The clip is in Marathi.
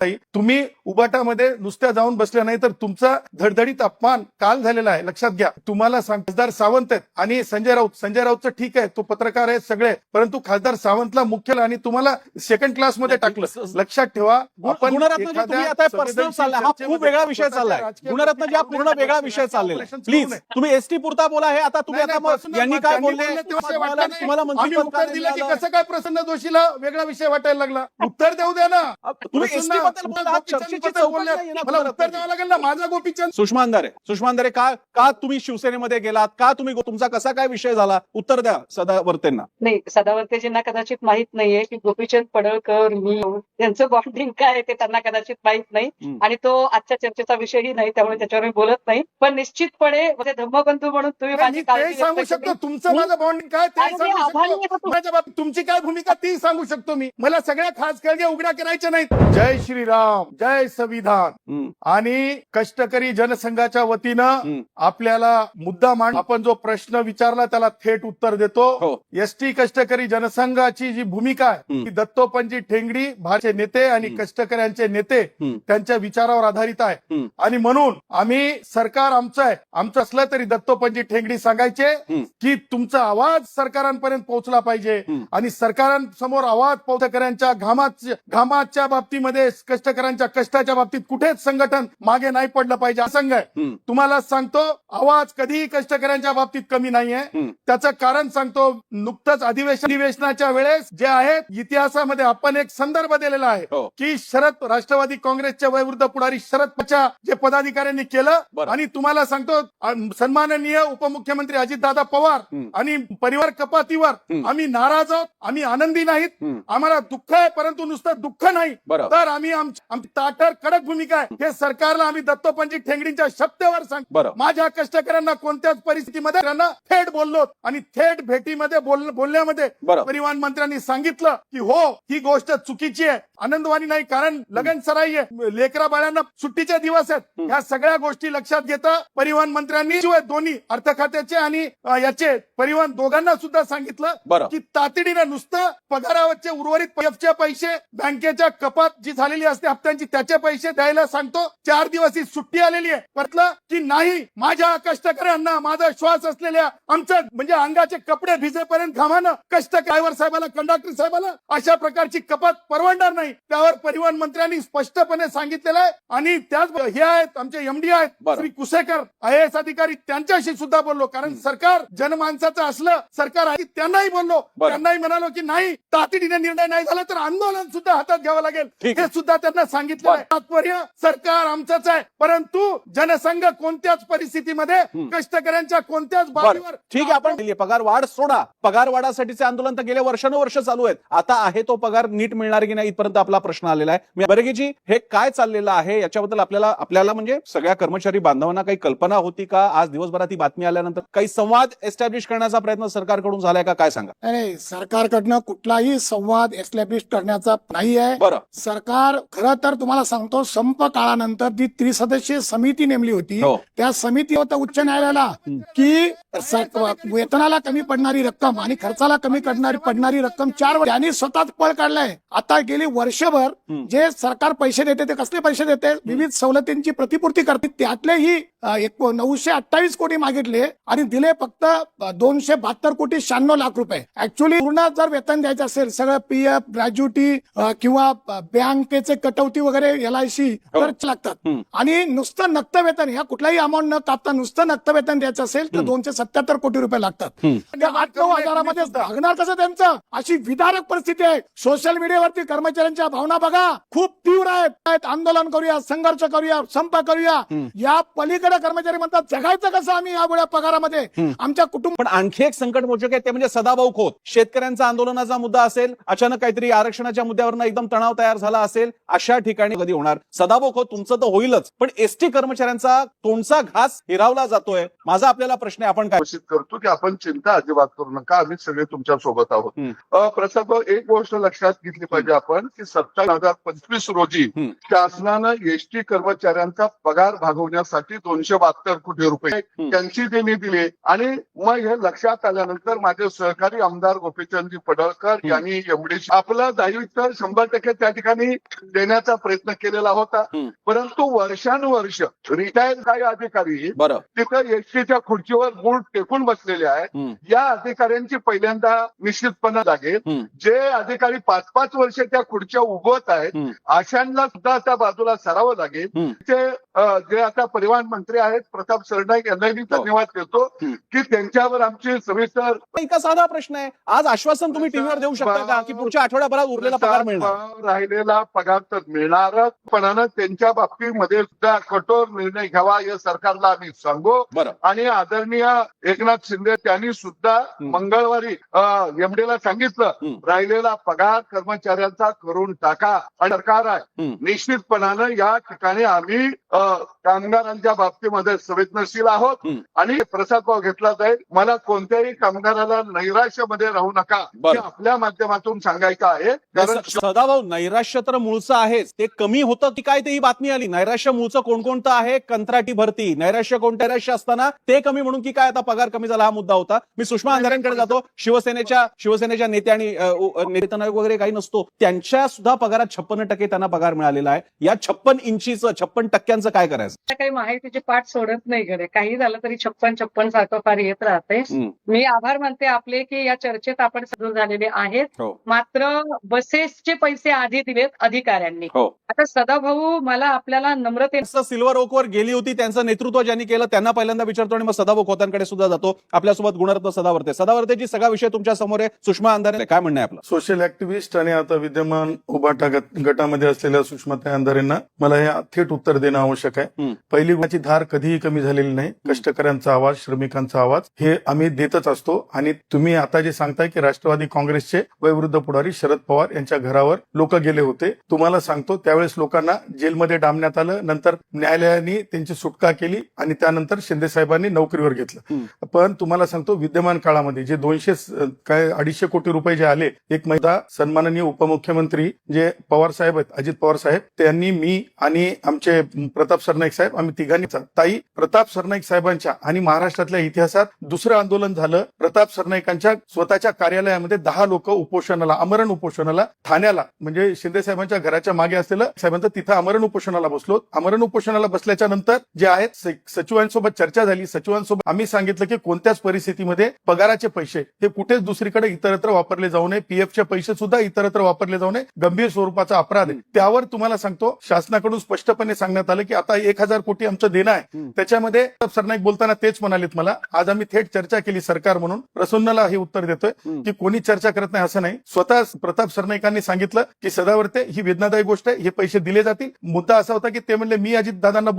ताई, तुम्ही उबाटामध्ये नुसत्या जाऊन बसल्या नाही तर तुमचा धडधडीत अपमान काल झालेला आहे. लक्षात घ्या. तुम्हाला खासदार सावंत आहेत आणि संजय राऊत. संजय राऊतचं ठीक आहे तो पत्रकार आहे सगळे परंतु खासदार सावंतला मुख्य आणि तुम्हाला सेकंड क्लासमध्ये टाकलं. लक्षात ठेवा हा खूप वेगळा विषय चाललाय. गुणरत्न जे हा पूर्ण वेगळा विषय चाललेला आहे. प्लीज तुम्ही एसटी पुरता बोला हे आता तुम्ही आता यांनी काय बोलले? तुम्हाला का दिलं की? कसं काय प्रसन्न दोषीला वेगळा विषय वाटायला लागला? उत्तर देऊ द्या ना. तुम्ही हा मला उत्तर. द्यावं लागेल ना माझा गोपीचंद? सुषमा अंधारे सुषमा अंधारे का का तुम्ही शिवसेनेमध्ये गेलात? का तुम्ही तुमचा कसा काय विषय झाला? उत्तर द्या सदावर्तेंना. नाही सदावर्तेजींना कदाचित माहीत नाहीये की गोपीचंद पडळकर मी त्यांचं बॉन्डिंग काय ते त्यांना कदाचित माहीत नाही. आणि तो आजच्या चर्चेचा विषयही नाही त्यामुळे त्याच्यावर मी बोलत नाही. पण निश्चितपणे म्हणजे धम्मबंधू म्हणून तुम्ही माझी सांगू शकतो. तुमचं माझं बॉन्डिंग काय ते सांगू शकतो. तुमची काय भूमिका ती सांगू शकतो मी. मला सगळ्या खास कळग्या उघड्या करायच्या नाहीत. जय श्रीराम जय संविधान आणि कष्टकरी जनसंघाच्या वतीनं. आपल्याला मुद्दा मांड आपण जो प्रश्न विचारला त्याला थेट उत्तर देतो हो एसटी कष्टकरी जनसंघाची जी भूमिका आहे. ती दत्तोपंजी ठेंगडी भारतीय नेते आणि. कष्टकऱ्यांचे नेते. त्यांच्या विचारावर आधारित आहे. आणि म्हणून आम्ही सरकार आमचं आहे आमचं असलं तरी दत्तोपंजी ठेंगडी सांगायचे. की तुमचा आवाज सरकारांपर्यंत पोहोचला पाहिजे. आणि सरकारांसमोर आवाज कष्टकऱ्यांच्या घामाच्या घामाच्या बाबतीमध्ये कष्टकऱ्यांच्या कष्टाच्या बाबतीत कुठेच संघटन मागे नाही पडलं पाहिजे असंग आहे तुम्हाला सांगतो आवाज कधीही कष्टकऱ्यांच्या बाबतीत कमी नाहीये. त्याचं कारण सांगतो नुकतंच अधिवेशन अधिवेशनाच्या वेळेस जे आहेत इतिहासामध्ये आपण एक संदर्भ दिलेला आहे हो. की शरद राष्ट्रवादी काँग्रेसच्या वयवृद्ध पुढारी शरद पवारच्या जे पदाधिकाऱ्यांनी केलं. आणि तुम्हाला सांगतो सन्माननीय उपमुख्यमंत्री अजितदादा पवार. आणि परिवार कपातीवर. आम्ही नाराज आहोत आम्ही आनंदी नाहीत. आम्हाला दुःख आहे परंतु नुसतं दुःख नाही तर आम्ही आम- आमची ताटर कडक भूमिका आहे. हे सरकारला आम्ही दत्तोपंजी ठेंगडींच्या शब्दावर सांग माझ्या कष्टकऱ्यांना कोणत्याच परिस्थितीमध्ये त्यांना थेट बोललो आणि थेट भेटीमध्ये बोल- बोलण्यामध्ये परिवहन मंत्र्यांनी सांगितलं की हो ही गोष्ट चुकीची आहे. आनंदवानी नाही कारण लगन सराई आहे. लेकरा बाळांना सुट्टीचे दिवस आहेत. ह्या सगळ्या गोष्टी लक्षात घेता परिवहन मंत्र्यांनी शिवाय दोन्ही अर्थ खात्याचे आणि याचे परिवहन दोघांना सुद्धा सांगितलं की तातडीनं नुसतं पगारावरचे उर्वरित पैसे बँकेच्या कपात जी झालेली असते हप्त्यांची त्याचे पैसे द्यायला सांगतो. चार दिवस ही सुट्टी आलेली आहे. म्हटलं की नाही माझ्या कष्टकऱ्यांना माझा श्वास असलेल्या आमचं म्हणजे अंगाचे कपडे भिजेपर्यंत घामानं कष्ट ड्रायव्हर साहेबाला कंडक्टर साहेबाला अशा प्रकारची कपात परवडणार नाही. त्यावर परिवहन मंत्र्यांनी स्पष्टपणे सांगितलेलं आहे. आणि त्याच हे आहेत आमचे एमडी आहेत. श्री कुसेकर आय एस अधिकारी त्यांच्याशी सुद्धा बोललो. कारण सरकार जनमानसाचं असलं सरकार आहे त्यांनाही बोललो. त्यांनाही म्हणालो की नाही तातडीने निर्णय नाही झाला तर आंदोलन सुद्धा हातात घ्यावं लागेल. हे आहे. सुद्धा त्यांना सांगितलं तात्पर्य सरकार आमचंच आहे. परंतु जनसंघ कोणत्याच परिस्थितीमध्ये. कष्टकऱ्यांच्या कोणत्याच बाबीवर ठीक आहे आपण दिली पगार वाढ सोडा. पगार वाढासाठीचे आंदोलन तर गेले वर्षानुवर्ष चालू आहेत. आता आहे तो पगार नीट मिळणार की नाही इथपर्यंत आपला प्रश्न आलेला आहे. बर्गेजी हे काय चाललेलं आहे? याच्याबद्दल आपल्याला आपल्याला म्हणजे सगळ्या कर्मचारी बांधवांना काही कल्पना होती का? आज दिवसभरात ही बातमी आल्यानंतर काही संवाद एस्टॅब्लिश करण्याचा प्रयत्न सरकारकडून झालाय का? काय सांगा? नाही, नाही. सरकारकडनं कुठलाही संवाद एस्टॅब्लिश करण्याचा नाही आहे. बरं. सरकार खरं तर तुम्हाला सांगतो संप काळानंतर जी त्रिसदस्यीय समिती नेमली होती हो. त्या समिती होतं उच्च न्यायालयाला की वेतनाला कमी पडणारी रक्कम आणि खर्चाला कमी करणारी पडणारी रक्कम चार वर्ष त्यांनी स्वतःच पळ काढलाय आता गेली वर्षभर. जे सरकार पैसे देते ते कसले पैसे देते विविध सवलतींची प्रतिपूर्ती करते त्यातलेही एक नऊशे अठ्ठावीस कोटी मागितले आणि दिले फक्त दोनशे बहात्तर कोटी शहाण्णव लाख रुपये ऍक्च्युली पूर्ण जर वेतन द्यायचं असेल सगळं पीएफ ग्रॅज्युटी किंवा बँकेचे कटवती वगैरे एल आय सी हो. तर लागतात. आणि नुसतं नक्त वेतन ह्या कुठलाही अमाऊंट न कापता नुसतं नक्त वेतन द्यायचं असेल तर. दोनशे सत्याहत्तर कोटी रुपये लागतात. आठ नऊ हजारामध्ये भागणार कसं त्यांचं? अशी विदारक परिस्थिती आहे. सोशल मीडियावरती कर्मचाऱ्यांच्या भावना बघा. खूप तीव्र आहेत. आंदोलन करूया संघर्ष करूया संप करूया. या पलीकडे कर्मचारी म्हणतात जगायचं कसं आम्ही या वेळा पगारामध्ये. आमच्या कुटुंब पण आणखी एक संकट मोचक आहे ते म्हणजे सदाभाऊ खोत. शेतकऱ्यांचा आंदोलनाचा मुद्दा असेल अचानक काहीतरी आरक्षणाच्या मुद्द्यावरनं एकदम तणाव तयार झाला असेल अशा ठिकाणी कधी होणार? सदाभाऊ खोत तुमचं तर होईलच. पण एसटी कर्मचाऱ्यांचा तोंडचा घास हिरावला जातोय. माझा आपल्याला प्रश्न आहे आपण घोषित करतो की आपण चिंता अजिबात करू नका आम्ही सगळे तुमच्यासोबत आहोत प्रताप एक गोष्ट लक्षात घेतली पाहिजे आपण की सत्तावीस हजार पंचवीस रोजी. शासनानं एसटी कर्मचाऱ्यांचा पगार भागवण्यासाठी दोन दोनशे बहात्तर कोटी रुपये. त्यांची त्यांनी दिले आणि मग हे लक्षात आल्यानंतर माझे सहकारी आमदार गोपीचंदजी पडळकर. यांनी एवढे आपलं दायित्व शंभर टक्के त्या ठिकाणी देण्याचा प्रयत्न केलेला होता. परंतु वर्षानुवर्ष रिटायर काही अधिकारी तिथं एसटीच्या खुर्चीवर मूळ टेकून बसलेले आहेत. या अधिकाऱ्यांची पहिल्यांदा निश्चितपणे लागेल. जे अधिकारी पाच पाच वर्ष त्या खुर्च्या उभवत आहेत. अशांना सुद्धा त्या बाजूला सरावं लागेल. ते जे आता परिवहन मंत्री आहेत प्रताप सरनाईक यांनाही मी धन्यवाद देतो. की त्यांच्यावर आमची सविस्तर इतका साधा प्रश्न आहे आज आश्वासन तुम्ही टीव्हीवर देऊ शकता का की पुढच्या आठवड्याभरात उरलेला पगार मिळणार राहिलेला पगार तर मिळणारच पण त्यांच्या बाबतीमध्ये सुद्धा कठोर निर्णय घ्यावा या सरकारला आम्ही सांगू आणि आदरणीय एकनाथ शिंदे त्यांनी सुद्धा. मंगळवारी एमडीला सांगितलं. राहिलेला पगार कर्मचाऱ्यांचा करून टाका. आणि सरकार आहे. निश्चितपणानं या ठिकाणी आम्ही कामगारांच्या बाबतीमध्ये संवेदनशील आहोत. आणि प्रसाद भाव घेतला जाईल. मला कोणत्याही कामगाराला नैराश्यामध्ये राहू नका. हे आपल्या माध्यमातून सांगायचं आहे. कारण सदाभाऊ नैराश्य तर मूळचं आहेच. ते कमी होतं की काय ते ही बातमी आली. नैराश्य मूळचं कोणकोणतं आहे? कंत्राटी भरती. नैराश्य कोणत्या नैराश्य असताना ते कमी म्हणून की काय आता पगार कमी झाला हा मुद्दा होता. मी सुषमा अंधारेंकडे जातो. शिवसेनेच्या शिवसेनेच्या नेत्या आणि आयोग वगैरे काही नसतो. त्यांच्या सुद्धा पगारात छप्पन टक्के त्यांना पगार मिळालेला आहे. या छप्पन इंचीचं छप्पन टक्क्यांचं काय करायचं? काही माहितीची पाठ सोडत नाही कडे काही झालं तरी छप्पन छप्पन सारखं फार येत राहते. मी आभार मानते आपले की या चर्चेत आपण सदूर झालेले आहेत. हो. मात्र बसेसचे पैसे आधी दिलेत अधिकाऱ्यांनी. हो. आता सदाभाऊ मला आपल्याला नम्रते सिल्वर ओकवर गेली होती त्यांचं नेतृत्व ज्यांनी केलं त्यांना पहिल्यांदा विचारतो आणि मग सदाभाऊ खोतांकडे सुद्धा जातो. आपल्यासोबत गुणरत्न सदावर्ते. सदावर्तेची सगळा विषय तुमच्यासमोर आहे. सुषमा अंधारे काय म्हणणं आहे आपलं? सोशल ऍक्टिव्हिस्ट आणि आता विद्यमान उभाटा गट- गटामध्ये असलेल्या सुषमाताई अंधारेंना मला हे थेट उत्तर देणं आवश्यक आहे. पहिली गुणाची धार कधीही कमी झालेली नाही. कष्टकऱ्यांचा आवाज श्रमिकांचा आवाज हे आम्ही देतच असतो. आणि तुम्ही आता जे सांगताय की राष्ट्रवादी काँग्रेसचे वयवृद्ध पुढारी शरद पवार यांच्या घरावर लोक गेले होते तुम्हाला सांगतो त्यावेळेस लोकांना जेलमध्ये डांबण्यात आलं. नंतर न्यायालयाने त्यांची सुटका केली आणि त्यानंतर शिंदे साहेबांनी नोकरीवर घेतलं. पण तुम्हाला सांगतो विद्यमान काळामध्ये जे दोनशे काय अडीचशे कोटी रुपये जे आले एक महिला सन्माननीय उपमुख्यमंत्री जे पवार साहेब आहेत अजित पवार साहेब त्यांनी मी आणि आमचे प्रताप सरनाईक साहेब आम्ही तिघांनी ताई प्रताप सरनाईक साहेबांच्या आणि महाराष्ट्रातल्या इतिहासात दुसरं आंदोलन झालं. प्रताप सरनाईकांच्या स्वतःच्या कार्यालयामध्ये दहा लोक उपोषणाला आमरण उपोषणाला ठाण्याला म्हणजे शिंदे साहेबांच्या घराच्या मागे असलेलं साहेबांचं तिथं आमरण उपोषणाला बसलो. आमरण उपोषणाला बसल्याच्या नंतर जे आहेत सचिवांसोबत चर्चा झाली. सचिवांसोबत आम्ही सांगितलं की कोणत्याच परिस्थितीमध्ये पगाराचे पैसे हे कुठेच दुसरीकडे इतरत्र वापरले जाऊ नये. पीएफचे पैसे सुद्धा इतरत्र वापरले जाऊ नये. गंभीर स्वरूपाचा अपराध आहे. त्यावर तुम्हाला सांगतो शासनाकडून स्पष्टपणे सांगण्यात आलं की आता एक हजार कोटी आमचं देणं आहे. त्याच्यामध्ये सरनाईक बोलताना तेच म्हणालेत मला. आज आम्ही थेट चर्चा केली सरकार म्हणून. प्रसन्नला हे उत्तर देतोय. की कोणी चर्चा करत नाही असं नाही. स्वतः प्रताप सरनाईकांनी सांगितलं की सदावर्ते ही वेदनादायी गोष्ट आहे. हे पैसे दिले जातील. मुद्दा असा होता की ते म्हणले मी अजित दादांना बोल